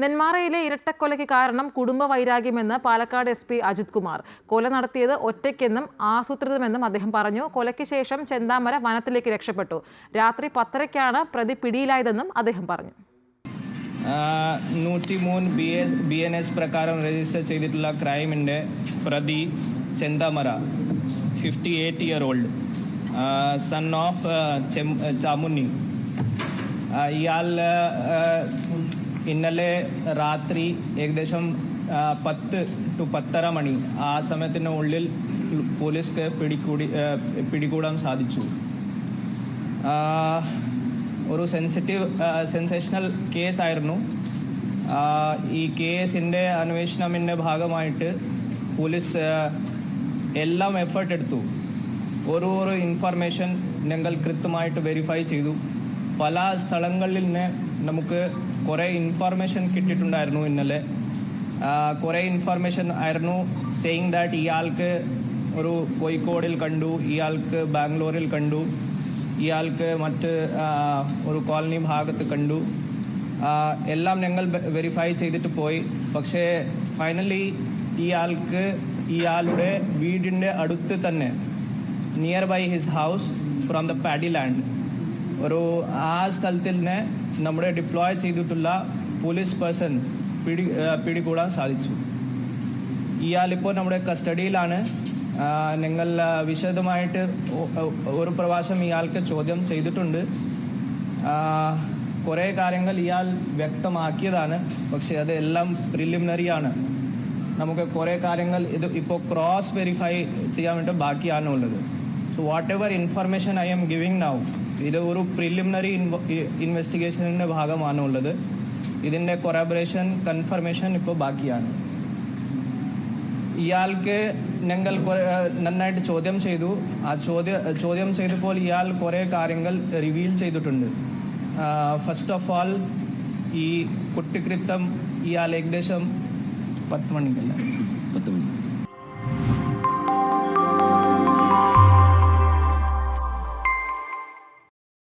നെന്മാറയിലെ ഇരട്ടക്കൊലയ്ക്ക് കാരണം കുടുംബ വൈരാഗ്യമെന്ന് പാലക്കാട് എസ് പി അജിത് കുമാർ. കൊല നടത്തിയത് ഒറ്റയ്ക്കെന്നും ആസൂത്രിതമെന്നും അദ്ദേഹം പറഞ്ഞു. കൊലയ്ക്ക് ശേഷം ചെന്താമര വനത്തിലേക്ക് രക്ഷപ്പെട്ടു. രാത്രി പത്തരയ്ക്കാണ് പ്രതി പിടിയിലായതെന്നും അദ്ദേഹം പറഞ്ഞു. നൂറ്റിമൂന്ന് B S B N S പ്രകാരം രജിസ്റ്റർ ചെയ്തിട്ടുള്ള ക്രൈമിന്റെ പ്രതി Chenthamara fifty eight year old son of Chamunni. ഇയാൾ ഇന്നലെ രാത്രി ഏകദേശം പത്ത് ടു പത്തര മണി ആ സമയത്തിന് ഉള്ളിൽ പോലീസ്ക്ക് പിടികൂടി പിടികൂടാൻ സാധിച്ചു. ഒരു സെൻസിറ്റീവ് സെൻസേഷണൽ കേസ് ആയിരുന്നു ഈ കേസിന്റെ അന്വേഷണത്തിന്റെ ഭാഗമായിട്ട് പോലീസ് എല്ലാം എഫേർട്ട് എടുത്തു. ഓരോ ഓരോ ഇൻഫർമേഷൻ ഞങ്ങൾ കൃത്യമായിട്ട് വെരിഫൈ ചെയ്തു. പല സ്ഥലങ്ങളിൽ നിന്ന് നമുക്ക് കുറേ ഇൻഫർമേഷൻ കിട്ടിയിട്ടുണ്ടായിരുന്നു ഇന്നലെ. കുറേ ഇൻഫർമേഷൻ ആയിരുന്നു സെയിങ് ദാറ്റ് ഇയാൾക്ക് ഒരു കോഴിക്കോടിൽ കണ്ടു ഇയാൾക്ക് ബാംഗ്ലൂരിൽ കണ്ടു ഇയാൾക്ക് മറ്റ് ഒരു കോളനി ഭാഗത്ത് കണ്ടു. എല്ലാം ഞങ്ങൾ വെരിഫൈ ചെയ്തിട്ട് പോയി. പക്ഷേ ഫൈനലി ഇയാൾക്ക് ഇയാളുടെ വീടിന്റെ അടുത്ത് തന്നെ near by his house from the paddy land ഒരു ആ സ്ഥലത്തിൽ നിന്ന് നമ്മുടെ ഡിപ്ലോയ് ചെയ്തിട്ടുള്ള പോലീസ് പേഴ്സൺ പിടി പിടികൂടാൻ സാധിച്ചു. ഇയാളിപ്പോൾ നമ്മുടെ കസ്റ്റഡിയിലാണ്. നിങ്ങൾ വിശദമായിട്ട് ഒരു പ്രാവശ്യം ഇയാൾക്ക് ചോദ്യം ചെയ്തിട്ടുണ്ട്. കുറേ കാര്യങ്ങൾ ഇയാൾ വ്യക്തമാക്കിയതാണ്. പക്ഷേ അതെല്ലാം പ്രിലിമിനറി ആണ്. നമുക്ക് കുറേ കാര്യങ്ങൾ ഇത് ഇപ്പോൾ ക്രോസ് വെരിഫൈ ചെയ്യാൻ വേണ്ടി ബാക്കിയാണ് ഉള്ളത്. So whatever information I'm giving now ഇത് ഒരു പ്രിലിമിനറി ഇൻവെസ്റ്റിഗേഷനിന്റെ ഭാഗമാണ് ഉള്ളത് ഇതിന്റെ കൊറാബറേഷൻ കൺഫർമേഷൻ ഇപ്പോൾ ബാക്കിയാണ്. ഇയാൾക്ക് ഞങ്ങൾ നന്നായിട്ട് ചോദ്യം ചെയ്തു. ആ ചോദ്യ ചോദ്യം ചെയ്തപ്പോൾ ഇയാൾ കുറേ കാര്യങ്ങൾ റിവീൽ ചെയ്തിട്ടുണ്ട്. ഫസ്റ്റ് ഓഫ് ഓൾ ഈ കുട്ടികൃത്തം ഇയാൾ ഏകദേശം പത്ത് മണിക്കല്ല? പത്ത് മണി.